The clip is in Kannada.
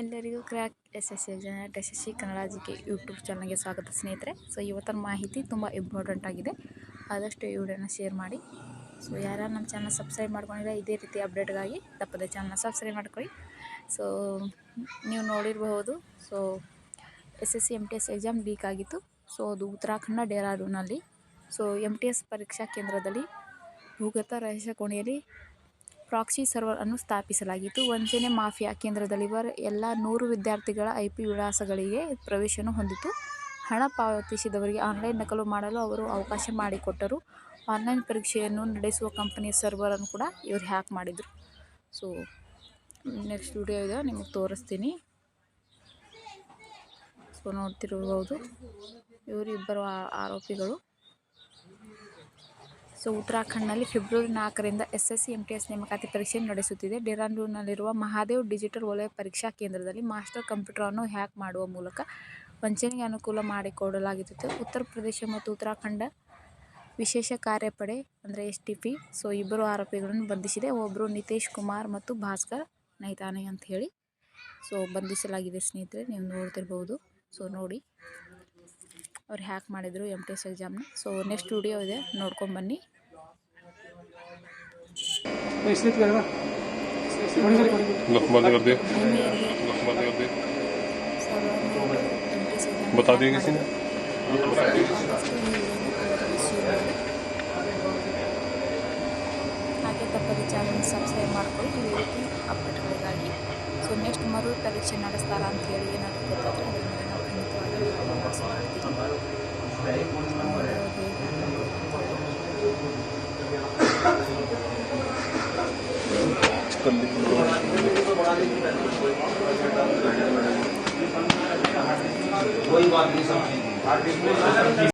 ಎಲ್ಲರಿಗೂ crack S S ಜನರಟ್ S S C Kannada G K YouTube ಚಾನಲ್ಗೆ ಸ್ವಾಗತ ಸ್ನೇಹಿತರೆ. ಸೊ, ಇವತ್ತಿನ ಮಾಹಿತಿ ತುಂಬ ಇಂಪಾರ್ಟೆಂಟ್ ಆಗಿದೆ. ಆದಷ್ಟು ಈ ವಿಡಿಯೋನ ಶೇರ್ ಮಾಡಿ. ಸೊ ಯಾರು ನಮ್ಮ ಚಾನಲ್ ಸಬ್ಸ್ಕ್ರೈಬ್ ಮಾಡ್ಕೊಂಡಿಲ್ಲ, ಇದೇ ರೀತಿ ಅಪ್ಡೇಟ್ಗಾಗಿ ತಪ್ಪದೆ ಚಾನಲ್ನ ಸಬ್ಸ್ಕ್ರೈಬ್ ಮಾಡ್ಕೊಳ್ಳಿ. ಸೊ, ನೀವು ನೋಡಿರಬಹುದು, so S S C M T S exam leak ಆಗಿತ್ತು. ಸೊ, ಅದು ಉತ್ತರಾಖಂಡ ಡೆಹ್ರಾಡೂನಲ್ಲಿ. ಸೊ ಎಂ ಟಿ ಎಸ್ ಪರೀಕ್ಷಾ ಕೇಂದ್ರದಲ್ಲಿ ಭೂಗತ ರಹಸ್ಯ ಕೋಣೆಯಲ್ಲಿ ಪ್ರಾಕ್ಸಿ ಸರ್ವರ್ ಅನ್ನು ಸ್ಥಾಪಿಸಲಾಗಿತ್ತು. ವಂಚನೆ ಮಾಫಿಯಾ ಕೇಂದ್ರದಲ್ಲಿರುವ ಎಲ್ಲ ನೂರು ವಿದ್ಯಾರ್ಥಿಗಳ ಐ ಪಿ ವಿಳಾಸಗಳಿಗೆ ಪ್ರವೇಶವನ್ನು ಹೊಂದಿತು ಹಣ ಪಾವತಿಸಿದವರಿಗೆ ಆನ್ಲೈನ್ ನಕಲು ಮಾಡಲು ಅವರು ಅವಕಾಶ ಮಾಡಿಕೊಟ್ಟರು. ಆನ್ಲೈನ್ ಪರೀಕ್ಷೆಯನ್ನು ನಡೆಸುವ ಕಂಪನಿಯ ಸರ್ವರನ್ನು ಕೂಡ ಇವರು ಹ್ಯಾಕ್ ಮಾಡಿದರು. ಸೊ, ನೆಕ್ಸ್ಟ್ ವಿಡಿಯೋ ಇದೆ, ನಿಮಗೆ ತೋರಿಸ್ತೀನಿ. ಸೊ ನೋಡ್ತಿರಬಹುದು ಇವರಿಬ್ಬರು ಆರೋಪಿಗಳು. ಸೊ ಉತ್ತರಾಖಂಡ್ನಲ್ಲಿ ಫೆಬ್ರವರಿ ನಾಲ್ಕರಿಂದ S S C M T S ನೇಮಕಾತಿ ಪರೀಕ್ಷೆ ನಡೆಸುತ್ತಿದೆ. ಡೆಹ್ರಾಡೂನ್ನಲ್ಲಿರುವ ಮಹಾದೇವ್ ಡಿಜಿಟಲ್ ವಲಯ ಪರೀಕ್ಷಾ ಕೇಂದ್ರದಲ್ಲಿ ಮಾಸ್ಟರ್ ಕಂಪ್ಯೂಟರನ್ನು ಹ್ಯಾಕ್ ಮಾಡುವ ಮೂಲಕ ವಂಚನೆಗೆ ಅನುಕೂಲ ಮಾಡಿಕೊಡಲಾಗಿತ್ತು ಉತ್ತರ ಪ್ರದೇಶ ಮತ್ತು ಉತ್ತರಾಖಂಡ ವಿಶೇಷ ಕಾರ್ಯಪಡೆ ಅಂದರೆ ಎಸ್ ಟಿ ಪಿ ಸೊ ಇಬ್ಬರು ಆರೋಪಿಗಳನ್ನು ಬಂಧಿಸಿದೆ. ಒಬ್ಬರು ನಿತೇಶ್ ಕುಮಾರ್ ಮತ್ತು ಭಾಸ್ಕರ್ ನೈತಾನೆ ಅಂತ ಹೇಳಿ, ಸೊ ಬಂಧಿಸಲಾಗಿದೆ ಸ್ನೇಹಿತರೆ, ನೀವು ನೋಡ್ತಿರ್ಬೋದು. ಸೊ ನೋಡಿ. ಅವ್ರು ಹ್ಯಾಕ್ ಮಾಡಿದರು ಎಮ್ ಟಿ ಎಸ್ ಎಕ್ಸಾಮ್ನ ಸೊ ನೆಕ್ಸ್ಟ್ ವಿಡಿಯೋ ಇದೆ ನೋಡ್ಕೊಂಬನ್ನಿ इसलिए तो करेगा बड़ी सारी बड़ी लख बंद कर दिया ಭೂಮಿಯಲ್ಲಿ लख बंद कर दिया ಸಾವಿರಾರು ಎಮ್ ಟಿ ಎಸ್ ಎಕ್ಸಾಮ್ बता दिया किसी ने ಆದಷ್ಟು ಈ ವಿಡಿಯೋನ ಶೇರ್ ಮಾಡಿ ಹಾಗೆ ತಪ್ಪದೆ ಚಾನಲ್ ಸಬ್ಸ್ಕ್ರೈಬ್ ಮಾಡ್ಕೊಳ್ಳಿ ಈ ರೀತಿ ಅಪ್ಡೇಟ್ಗಳಿಗಾಗಿ ಸೊ ನೆಕ್ಸ್ಟ್ ಮರು ಪರೀಕ್ಷೆ ನಡೆಸ್ತಾರಾ ಅಂತ ಹೇಳಿ कोई बात नहीं समझेंगे